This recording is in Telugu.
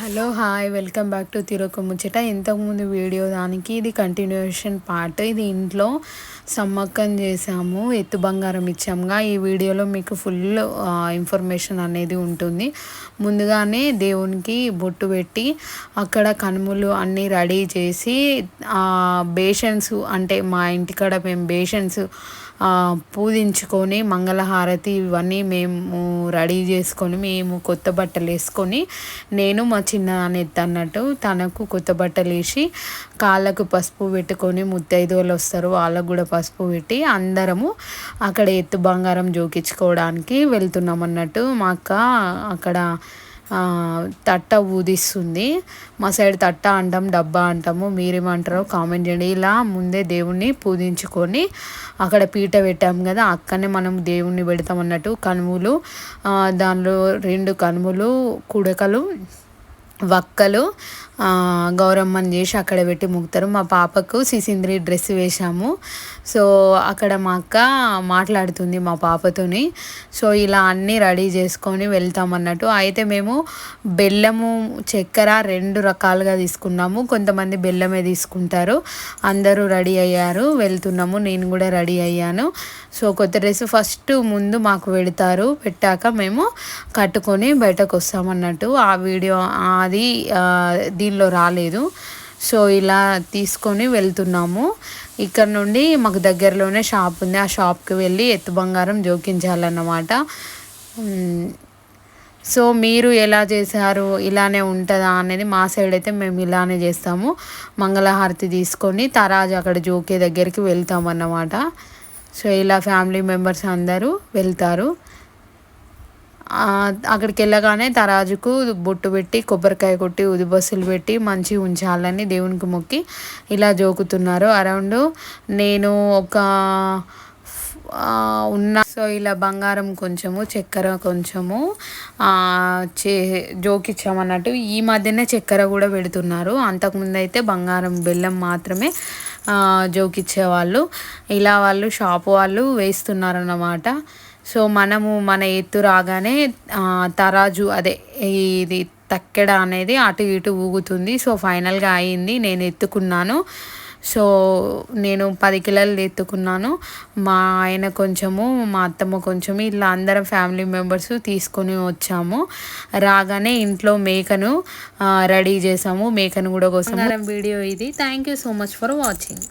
Hello hi welcome back to తిరొక ముచ్చట. ఇంతకుముందు వీడియో దానికి ఇది కంటిన్యూషన్ పార్ట్ ఇది ఇంట్లో సమ్మక్కం చేసాము ఎత్తు బంగారం ఇచ్చాముగా ఈ వీడియోలో మీకు ఫుల్ ఇన్ఫర్మేషన్ అనేది ఉంటుంది. ముందుగానే దేవునికి బొట్టు పెట్టి అక్కడ కనుములు అన్నీ రెడీ చేసి బేషన్స్ అంటే మా ఇంటికాడ మేము బేషన్స్ పూజించుకొని మంగళహారతి ఇవన్నీ మేము రెడీ చేసుకొని మేము కొత్త బట్టలు వేసుకొని నేను మా చిన్న అన్నట్టు తనకు కొత్త బట్టలు వేసి కాళ్ళకు పసుపు పెట్టుకొని ముత్తైదువులు వస్తారు వాళ్ళకు కూడా పసుపు పెట్టి అందరము అక్కడ ఎత్తు బంగారం జోకించుకోవడానికి వెళ్తున్నాం అన్నట్టు మా అక్క అక్కడ తట్ట ఊదిస్తుంది. మా సైడ్ తట్ట అంటాం డబ్బా అంటాము. మీరేమంటారో కామెంట్ చేయండి. ఇలా ముందే దేవుణ్ణి పూజించుకొని అక్కడ పీట పెట్టాము కదా అక్కడనే మనం దేవుణ్ణి పెడతాం అన్నట్టు కనుములు. దానిలో రెండు కనుములు కుడకలు వక్కలు గౌరమ్మని చేసి అక్కడ పెట్టి ముగ్గుతారు. మా పాపకు సిసింద్రి డ్రెస్ వేశాము. సో అక్కడ మా అక్క మాట్లాడుతుంది మా పాపతోని. సో ఇలా అన్నీ రెడీ చేసుకొని వెళ్తామన్నట్టు అయితే మేము బెల్లము చక్కెర రెండు రకాలుగా తీసుకున్నాము. కొంతమంది బెల్లమే తీసుకుంటారు. అందరూ రెడీ అయ్యారు. వెళ్తున్నాము. నేను కూడా రెడీ అయ్యాను. సో కొత్త డ్రెస్ ఫస్ట్ ముందు మాకు పెడతారు. పెట్టాక మేము కట్టుకొని బయటకు వస్తామన్నట్టు ఆ వీడియో అది దీనిలో రాలేదు. సో ఇలా తీసుకొని వెళ్తున్నాము. ఇక్కడ నుండి మాకు దగ్గరలోనే షాప్ ఉంది. ఆ షాప్కి వెళ్ళి ఎత్తు బంగారం జోకించాలన్నమాట. సో మీరు ఎలా చేశారు? ఇలానే ఉంటుందా అనేది మా సైడ్ అయితే మేము ఇలానే చేస్తాము. మంగళహారతి తీసుకొని తరాజు అక్కడ జోకే దగ్గరికి వెళ్తామన్నమాట. సో ఇలా ఫ్యామిలీ మెంబర్స్ అందరూ వెళ్తారు. అక్కడికి వెళ్ళగానే తరాజుకు బొట్టు పెట్టి కొబ్బరికాయ కొట్టి ఉదిబస్సులు పెట్టి మంచి ఉంచాలని దేవునికి మొక్కి ఇలా జోకుతున్నారు. అరౌండ్ నేను ఒక ఉన్న సో ఇలా బంగారం కొంచెము చక్కెర కొంచెము చే జోకిచ్చామన్నట్టు ఈ మధ్యనే చక్కెర కూడా పెడుతున్నారు. అంతకుముందు అయితే బంగారం బెల్లం మాత్రమే జోకిచ్చేవాళ్ళు ఇలా వాళ్ళు షాప్ వాళ్ళు వేస్తున్నారన్నమాట. సో మనము మన ఎత్తు రాగానే తరాజు అదే ఇది తక్కెడ అనేది అటు ఇటు ఊగుతుంది. సో ఫైనల్గా అయింది. నేను ఎత్తుకున్నాను. సో నేను పది కిలోలు ఎత్తుకున్నాను. మా ఆయన కొంచెము మా అత్తమ్మ కొంచెము ఇలా అందరం ఫ్యామిలీ మెంబర్స్ తీసుకొని వచ్చాము. రాగానే ఇంట్లో మేకను రెడీ చేసాము. మేకను కూడా కోసం వీడియో ఇది. Thank you so much for watching.